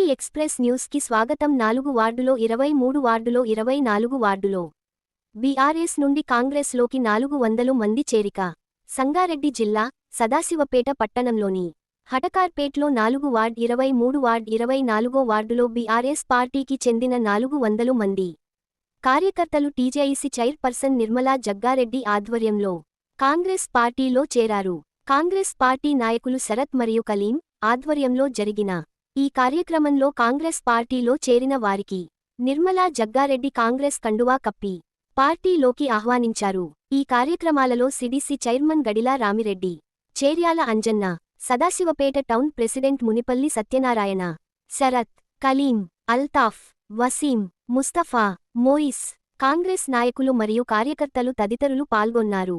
AP express న్యూస్కి స్వాగతం. నాలుగు వార్డులో ఇరవై మూడు వార్డులో ఇరవై నాలుగు వార్డులో. బీఆర్ఎస్ నుండి కాంగ్రెస్లోకి నాలుగు వందలు మంది చేరిక. సంగారెడ్డి జిల్లా సదాశివపేట పట్టణంలోని హటకార్పేట్లో నాలుగు వార్డ్ ఇరవై మూడు వార్డ్ ఇరవై నాలుగో వార్డులో బీఆర్ఎస్ పార్టీకి చెందిన నాలుగు వందలు మంది. కార్యకర్తలు టీజేఐసీ చైర్పర్సన్ నిర్మలా జగ్గారెడ్డి ఆధ్వర్యంలో కాంగ్రెస్ పార్టీలో చేరారు. కాంగ్రెస్ పార్టీ నాయకులు శరత్ మరియు కలీం ఆధ్వర్యంలో జరిగిన ఈ కార్యక్రమంలో కాంగ్రెస్ పార్టీలో చేరిన వారికి నిర్మలా జగ్గారెడ్డి కాంగ్రెస్ కండువా కప్పి పార్టీలోకి ఆహ్వానించారు. ఈ కార్యక్రమాలలో CDC chairman Gadila Ramireddy Cheryala Anjanna Sadashivpet town president Munipalli Satyanarayana Sharath Kaleem Altaf Waseem Mustafa Moiz Congress నాయకులు మరియు కార్యకర్తలు తదితరులు పాల్గొన్నారు.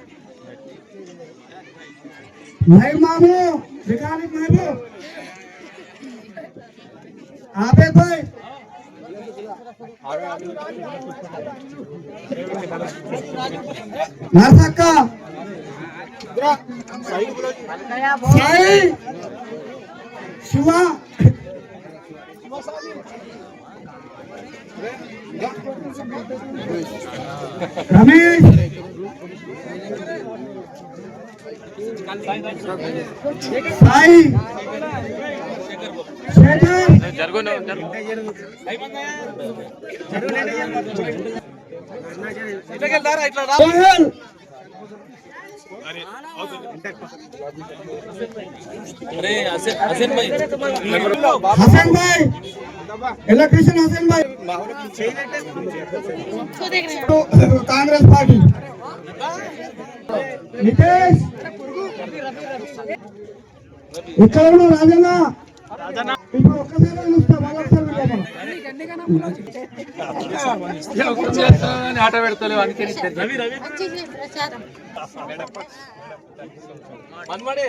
भाई मामू विकालिक महबूब आबेद भाई नरसक्का साई సాయి జరుగును ఇట్లా ఎలక్ట్రీషియన్ హసన్ భాయ్. కాంగ్రెస్ పార్టీ. నితేష్. ఇక్కడ రాజన్న. ఇప్పుడు ఒక్కసారి చూస్తా వాళ్ళొకసారి ఆట పెడతలేవు అందుకే రవి రవి మన్మడే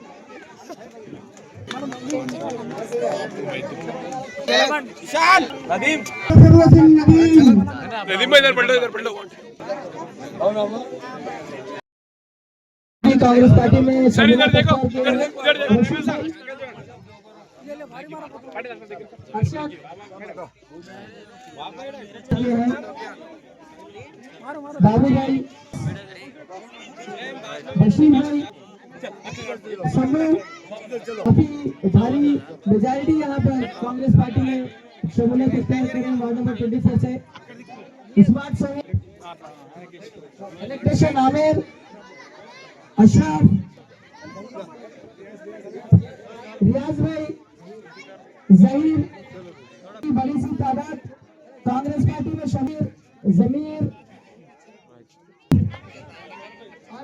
कांग्रेस पार्टी में सर इधर देखो इधर देखो इधर देखो बाबू भाई बशीर भाई समूह काफ़ी भारी मेजॉरिटी यहाँ पर कांग्रेस पार्टी ने में शमूलियत इख्तियार करें वार्ड नंबर ट्वेंटी फोर से। इस बात से इलेक्ट्रिशियन आमिर अशरफ रियाज भाई जहीर की बड़ी सी तादाद कांग्रेस पार्टी में शमीर जमीर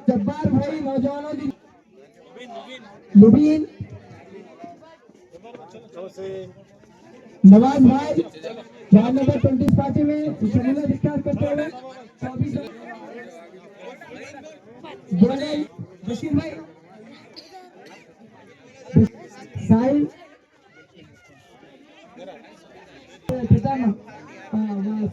जब्बार भाई नौजवानों की मुबीन नवाज़ भाई राम नगर ट्वेंटी पार्टी में शर्मिला विस्तार करते हुए बोले बशीर भाई। साहिल। हाँ, भाई।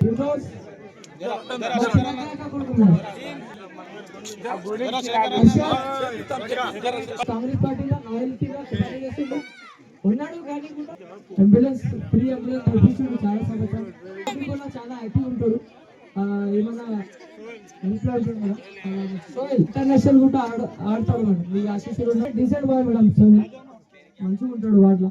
प्रिंस కాంగ్రెస్ పార్టీలో లాయల్టీగా పనిచేసిండు ఉన్నాడు కానీ కూడా అంబులెన్స్ ఫ్రీ అంబులెన్స్ నడిపించిండు చాలా సంవత్సరం కూడా చాలా యాక్టివ్ ఉంటాడు. ఏమన్నా ఉంటుంది కదా సో ఇంటర్నేషనల్ కూడా ఆడ ఆడతాడు మేడం మీ ఆశీస్సులు డీసెంట్ బాయ్ మేడం సో మంచిగా ఉంటాడు వాటిలో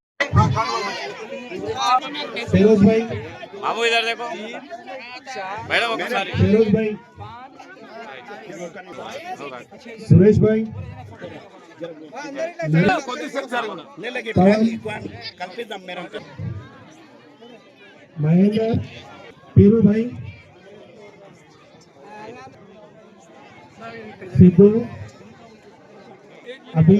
फिरोज भाई मामू इधर देखो मैडम फिरोज भाई सुरेश भाई महेंद्र पीरू भाई सिद्धू अभी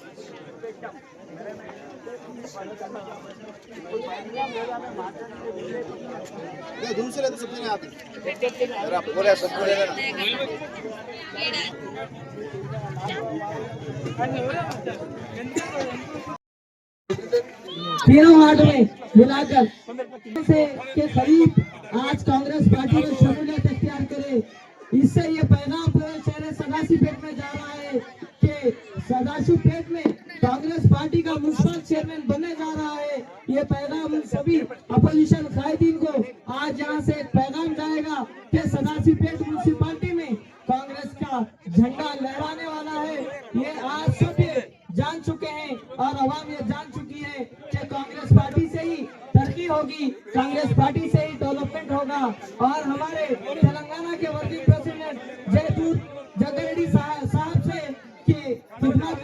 अभी कार्तिक भाई तमिल तीनों वार्ड में मिलाकर से के करीब आज कांग्रेस पार्टी में शमूलियत इख्तियार करे। इससे ये पैगाम पूरे शहर सदाशिवपेट में जा रहा है कि सदाशिवपेट में कांग्रेस पार्टी का म्यूनसिपल चेयरमैन बनने जा रहा है। ये पैगाम सभी अपोजिशन कायदीन को आज यहाँ से पैगाम जाएगा कि सदाशिवपेट म्यूनसिपालिटी में कांग्रेस का झंडा लहराने वाला है। ये आज सभी जान चुके हैं और आवाम ये जान चुकी है कि कांग्रेस पार्टी से ही तरक्की होगी, कांग्रेस पार्टी से ही डेवलपमेंट होगा। और हमारे तेलंगाना के वर्किंग प्रेसिडेंट जयपुर जगरेड्डी साहब से कि खिदमत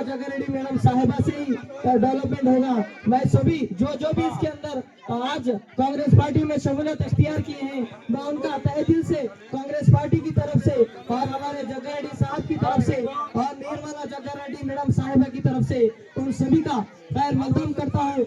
लेंगे और निर्मला मैडम साहिबा से ही डेवलपमेंट होगा। मैं सभी, जो जो भी इसके अंदर आज कांग्रेस पार्टी में शमूलियत इख्तियार किए हैं, मैं उनका तहे दिल से कांग्रेस पार्टी की तरफ़ से और हमारे जग्गा साहब की तरफ़ से और निर्मला जग्गा रेड्डी मैडम साहिबा की तरफ़ से उन सभी का खैर मकदम करता हूँ।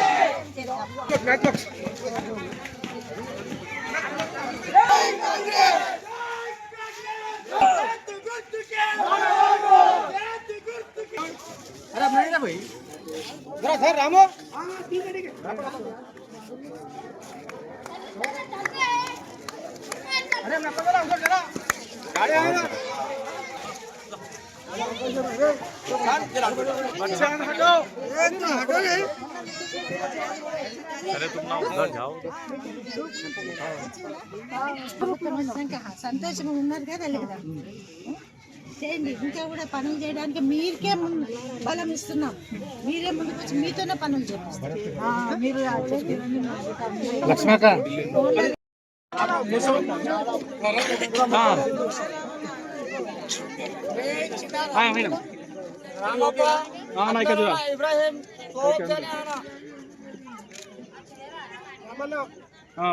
अरे अपना ना भाई जरा सर रामो ठीक है ठीक है अरे अपना पकड़ा उधर जरा गाड़ी आएगा నాయకత్వం వర్ధిల్లాలి కర్ణాటక నాయకత్వం ఇంకా సంతోషంగా ఉన్నారు కదా లేదా చేయండి. ఇంకా కూడా పనులు చేయడానికి మీరికే ముందు బలం ఇస్తున్నాం. మీరే ముందుకు వచ్చి మీతోనే పనులు చేపిస్తాం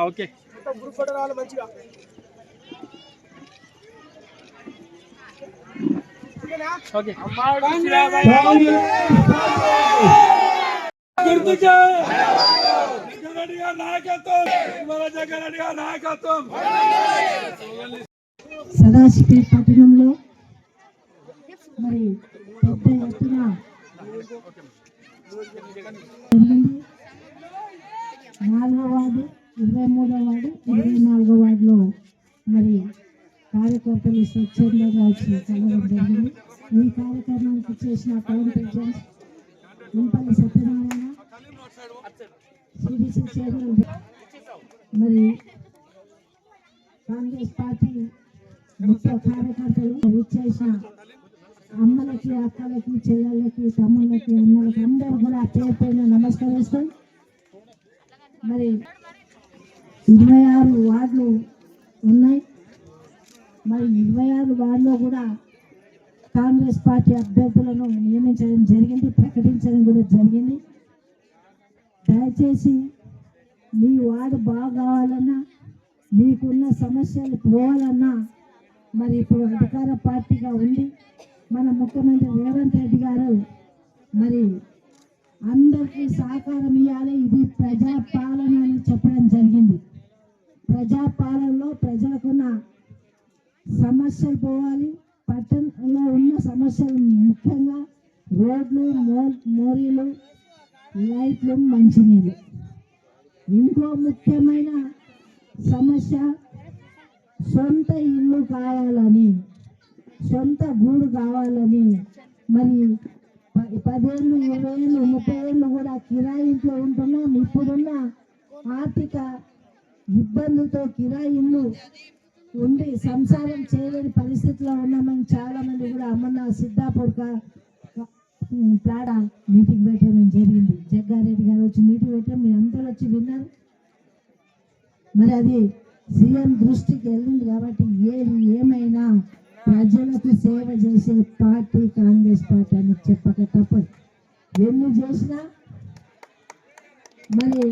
ఓకే మీరు ఓకే గుర్తుకే జగన్ గారి నాయకత్వం మన జగన్ గారి నాయకత్వం సదాశివపేట పట్టణంలో మరి పెద్ద ఎత్తున నాలుగో వార్డు ఇరవై మూడో వార్డు ఇరవై నాలుగో వార్డులో మరి కార్యకర్తలు స్వచ్ఛందంగా వచ్చి కలవడం జరిగింది. ఈ కార్యక్రమానికి చేసిన town president Impalli Satyanarayana CDC chairman మరి కాంగ్రెస్ పార్టీ ముఖ్య కార్యకర్తలు విచ్చేసిన అమ్మలకి అక్కలకి చెల్లెళ్ళకి తమ్ముళ్ళకి అమ్మలకి అందరూ కూడా పేరు పైన నమస్కరిస్తూ మరి ఇరవై ఆరు వార్డులు ఉన్నాయి. మరి ఇరవై ఆరు వార్డులో కూడా కాంగ్రెస్ పార్టీ అభ్యర్థులను నియమించడం జరిగింది ప్రకటించడం కూడా జరిగింది. దయచేసి మీ వార్డు బాగా కావాలన్నా మీకున్న సమస్యలు పోవాలన్నా మరి ఇప్పుడు అధికార పార్టీగా ఉండి మన ముఖ్యమంత్రి రేవంత్ రెడ్డి గారు మరి అందరికీ సహకారం ఇవ్వాలి ఇది ప్రజాపాలన అని చెప్పడం జరిగింది. ప్రజాపాలనలో ప్రజలకున్న సమస్యలు పోవాలి. పట్టణంలో ఉన్న సమస్యలు ముఖ్యంగా రోడ్లు మో మోరీలు లైట్లు మంచినీళ్ళు. ఇంకో ముఖ్యమైన సమస్య సొంత ఇల్లు కావాలని. సొంత గూడు కావాలని. మరి పదేళ్ళు ఇరవై ఏళ్ళు ముప్పై ఏళ్ళు కూడా కిరాయి ఇంట్లో ఉంటున్నాం. ఇప్పుడున్న ఆర్థిక ఇబ్బందులతో కిరాయి ఇల్లు ఉండి సంసారం చేయలేని పరిస్థితిలో ఉన్నామని చాలా మంది కూడా అమ్మన్న సిద్ధాపూర్క కా- మీటింగ్ పెట్టడం జరిగింది. జగ్గారెడ్డి గారు వచ్చి మీటింగ్ పెట్టడం మీరు అందరూ వచ్చి విన్నారు. మరి అది సీఎం దృష్టికి వెళ్ళింది కాబట్టి ఏది ఏమైనా ప్రజలకు సేవ చేసే పార్టీ కాంగ్రెస్ పార్టీ అని చెప్పక తప్పదు ఎన్ని చేసినా మరి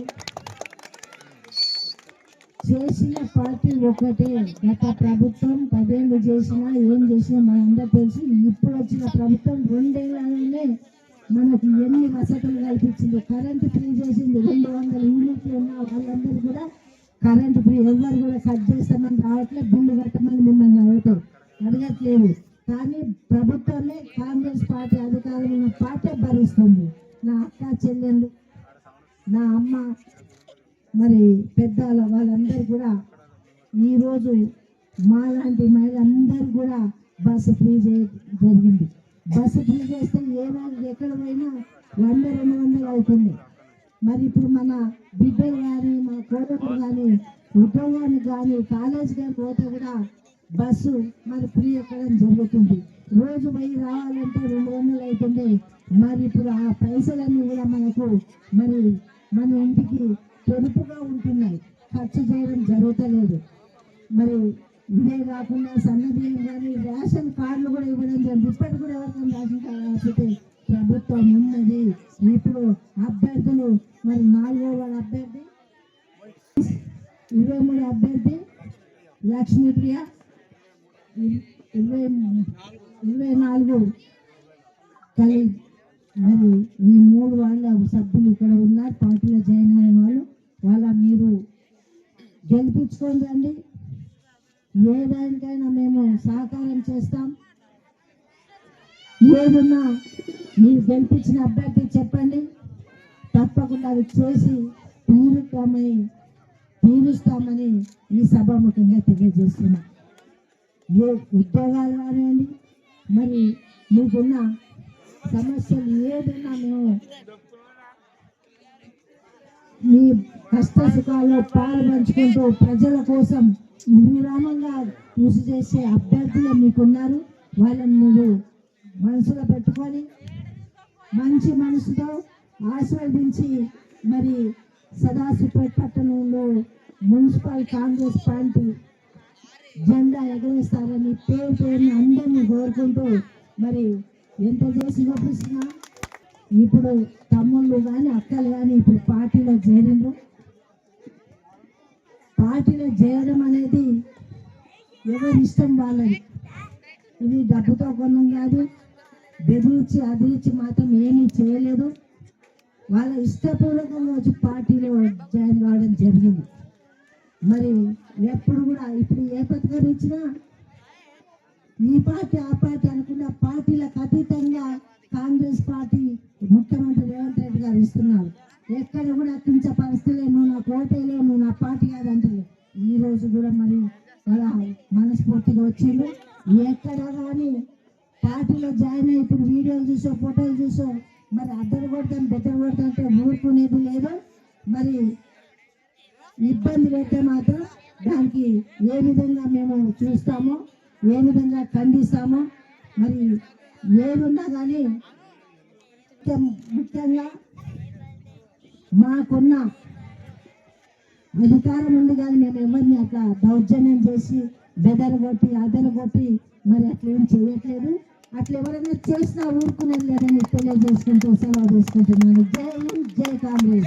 చేసిన పార్టీ ఒకటే. గత ప్రభుత్వం పదేళ్ళు చేసినా ఏం చేసినా మనందరూ తెలుసు ఇప్పుడు వచ్చిన ప్రభుత్వం రెండేళ్ళలోనే మనకు ఎన్ని వసతులు కల్పించింది. కరెంటు ఫ్రీ చేసింది రెండు వందల యూనిట్లు ఉన్న వాళ్ళందరూ కూడా కరెంటు ఫ్రీ. ఎవరు కూడా కట్ చేస్తామని రావట్లే బిల్లు కట్టమని మిమ్మల్ని అడుగుతారు. అడగట్లేదు. కానీ ప్రభుత్వమే కాంగ్రెస్ పార్టీ అధికారమైన పార్టీ భరిస్తుంది. నా అక్క చెల్లెళ్ళు నా అమ్మ మరి పెద్దల వాళ్ళందరూ కూడా ఈరోజు మాలాంటి మహిళలందరూ కూడా బస్సు ఫ్రీ జరిగింది. బస్సు ఫ్రీ చేస్తే ఏ రోజు ఎక్కడ పోయినా వంద రెండు వందలు అవుతుంది. మరి ఇప్పుడు మన బిడ్డలు కానీ మన కోడలు కానీ ఉద్యోగానికి కానీ కాలేజ్ కానీ పోతే కూడా బస్సు మరి ఫ్రీ ఎక్కడం జరుగుతుంది. రోజు పోయి రావాలంటే రెండు వందలు అవుతుంది. మరి ఇప్పుడు ఆ పైసలన్నీ కూడా మనకు మరి మన ఇంటికి పొదుపుగా ఉంటున్నాయి. ఖర్చు చేయడం జరుగుతలేదు. మరి ఇదే కాకుండా సన్నబియ్యం కానీ రేషన్ కార్డులు కూడా ఇవ్వడం జరిగింది ఇప్పటికి కూడా ఎవరికైనా రేషన్ కార్డు రాకపోతే ప్రభుత్వం ఉన్నది. ఇప్పుడు అభ్యర్థులు మరి నాలుగో వాళ్ళ అభ్యర్థి ఇరవై మూడు అభ్యర్థి లక్ష్మీప్రియ ఇరవై ఇరవై నాలుగు కలి మరి ఈ మూడు వాళ్ళ సభ్యులు ఇక్కడ ఉన్నారు పార్టీలో జాయిన్ అయిన వాళ్ళు. వాళ్ళ మీరు గెలిపించుకొని రండి ఏ దానికైనా మేము సహకారం చేస్తాం. ఏదున్నా మీరు గెలిపించిన అభ్యర్థి చెప్పండి. తప్పకుండా అది చేసి తీరుతామని తీరుస్తామని ఈ సభ ముఖ్యంగా తెలియజేస్తున్నాం. ఏ ఉద్యోగాలు కానివ్వండి మరి మీకున్న సమస్యలు ఏదైనా మేము మీ కష్ట సుఖాల్లో పాలు పంచుకుంటూ ప్రజల కోసం నిర్విరామంగా కృషి చేసే అభ్యర్థులు మీకున్నారు. వాళ్ళని నువ్వు మనసులో పెట్టుకొని మంచి మనసుతో ఆశీర్వదించి మరి సదాశివపేట పట్టణంలో మున్సిపల్ కాంగ్రెస్ పార్టీ జెండా ఎగరేస్తారని పేరు పేరుని అందరినీ కోరుకుంటూ మరి ఎంత చేసి చూపిస్తున్నా ఇప్పుడు తమ్ముళ్ళు కానీ అక్కలు కానీ ఇప్పుడు పార్టీలో చేరిండ్రు పార్టీలో చేరడం అనేది ఎవరి ఇష్టం వాళ్ళని ఇది డబ్బుతో కొనం కాదు. బెదిరించి అదిరించి మాత్రం ఏమీ చేయలేదు. వాళ్ళ ఇష్టపూర్వకంగా వచ్చి పార్టీలో జాయిన్ కావడం జరిగింది. మరి ఎప్పుడు కూడా ఇప్పుడు ఏ పథకం ఇచ్చినా ఈ పార్టీ ఆ పార్టీ అనుకున్న పార్టీలకు అతీతంగా కాంగ్రెస్ పార్టీ ముఖ్యమంత్రి రేవంత్ రెడ్డి గారు ఇస్తున్నారు. ఎక్కడ కూడా కించ పరిస్థితులే నువ్వు నా కోటేలే నువ్వు నా పార్టీ కాదంటలే ఈ రోజు కూడా మరి అలా మనస్ఫూర్తిగా వచ్చిండు ఎక్కడ కానీ పార్టీలో జాయిన్ అయ్యి ఇప్పుడు వీడియోలు చూసో ఫోటోలు చూసో మరి అద్దరు కొడతాను బెటర్ కొడతాను అంటే ఊరుకునేది లేదు. మరి ఇబ్బంది పెడితే మాత్రం దానికి ఏ విధంగా మేము చూస్తామో ఏ విధంగా ఖండిస్తామో మరి ఏదున్నా కానీ ముఖ్యంగా మాకున్న అధికారం ఉంది కానీ మేము ఎవరిని అట్లా దౌర్జన్యం చేసి బెదరు కొట్టి అదలు కొట్టి మరి అట్లా ఏం చేయట్లేదు. అట్లా ఎవరైనా చేసినా ఊరుకునేది లేదని తెలియజేసుకుంటూ సెలవు తీసుకుంటున్నాను. జై జై కాంగ్రెస్.